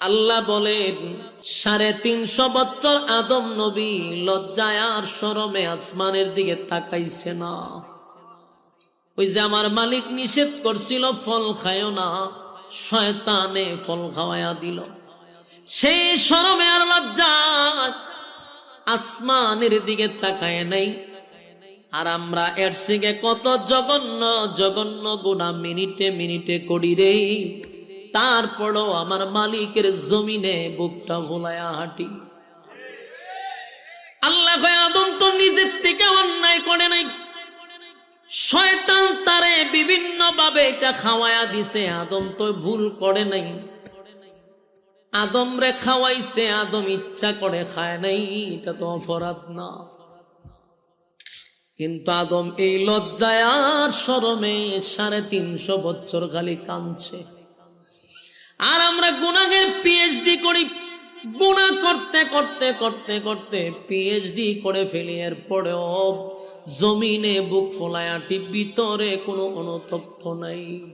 আল্লাহ বলেন, সাড়ে তিনশো বছর আদম নবী লজ্জায় আর সরমে আসমানের দিকে তাকাইছে না। ওই যে আমার মালিক নিষেধ করছিল, ফল খায় না, শয়তানে ফল খাওয়ায়া দিল। সেই সরমে আর লজ্জা আসমানের দিকে তাকায় নাই। আর আমরা এর সিগে কত জঘন্য জঘন্য গুণা মিনিটে মিনিটে করি রে। তারপরও আমার মালিকের জমিনে বুকটা ভোলায়া হাঁটি। আল্লাহ আদম তো নিজের থেকে অন্যায় করে নাই। শয়তান তারে বিভিন্ন ভাবে এটা খাওয়ায়া দিছে, আদম তো ভুল করে নাই। আদম রে খাওয়াইছে, আদম ইচ্ছা করে খায় নাই, এটা তো অপরাধ না। কিন্তু আদম এই লজ্জায় আর সরমে সাড়ে তিনশো বছর খালি কাঁদছে। আর আমরা গুণাগের পিএইচডি করি। গুণা করতে করতে করতে করতে পিএইচডি করে ফেলি। এর পরেও জমিনে বুক ফোলায়াটি ভিতরে কোনো অনুতপ্ত নাই।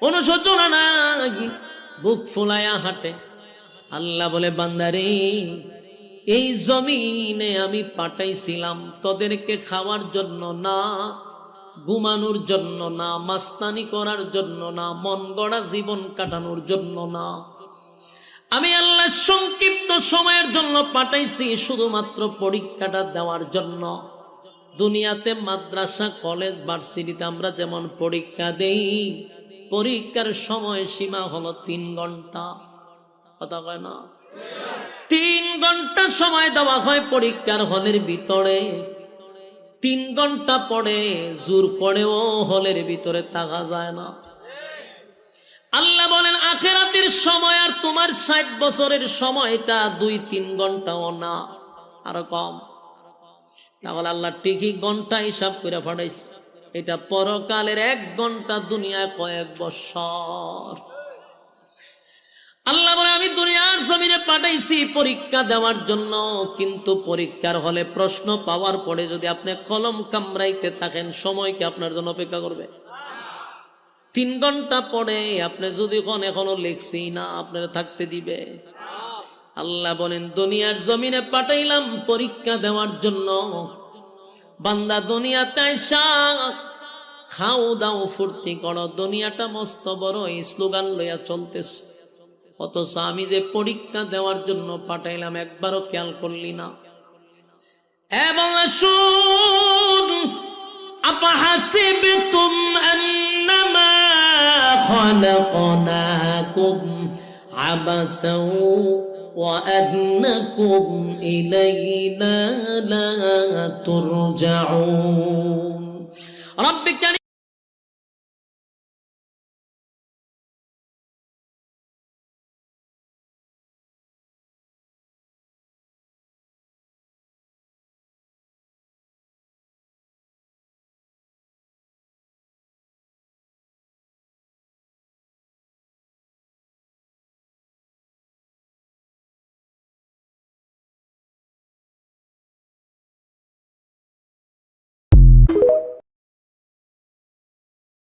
অনুশোচনা নাই। বুক ফোলায়া হাঁটে। আল্লাহ বলে, বান্দারে, এই জমিনে আমি পাঠাইছিলাম। তোদেরকে খাওয়ার জন্য না। ঘুমানোর জন্য না, মাস্তানি করার জন্য না, মন গড়া জীবন কাটানোর জন্য না। আমি আল্লাহ সংক্ষিপ্ত সময়ের জন্য পাঠাইছি শুধুমাত্র পরীক্ষাটা দেওয়ার জন্য। দুনিয়াতে মাদ্রাসা, কলেজ, ভার্সিটিতে আমরা যেমন পরীক্ষা দেই, পরীক্ষার সময় সীমা হলো তিন ঘণ্টা। কথা কয় না? তিন ঘণ্টা সময় দেওয়া হয় পরীক্ষার হলের ভিতরে। তিন ঘণ্টা পড়ে জোর করেও হলের ভিতরে থাকা যায় না। আল্লাহ বলেন, আখেরাতের সময় আর তোমার ষাট বছরের সময়টা দুই তিন ঘন্টাও না, আরও কম। তাহলে আল্লাহ ঠিকই ঘণ্টা হিসাব করে ফাটাইছে। এটা পরকালের এক ঘণ্টা, দুনিয়ায় কয়েক বছর। আল্লাহ বলে, আমি দুনিয়ার জমিনে পাঠাইছি পরীক্ষা দেওয়ার জন্য, কিন্তু পরীক্ষার হলে প্রশ্ন পাওয়ার পরে যদি আপনি কলম কামড়াইতে থাকেন, সময় কি আপনার জন্য অপেক্ষা করবে? তিন ঘণ্টা পরে আপনি যদি কোন, এখনও লিখছি না, আপনার থাকতে দিবে। আল্লাহ বলেন, দুনিয়ার জমিনে পাঠাইলাম পরীক্ষা দেওয়ার জন্য। বান্দা দুনিয়াতে খাও দাও, ফুর্তি করো। দুনিয়াটা মস্ত বড়, এই স্লোগান লইয়া চলতেছে। অথচ আমি যে পরীক্ষা দেওয়ার জন্য পাঠাইলাম একবারও খেয়াল করলি না এবং শুন أفحسبتم أنما خلقناكم عبثا وأنكم إلينا لا ترجعون رب كريم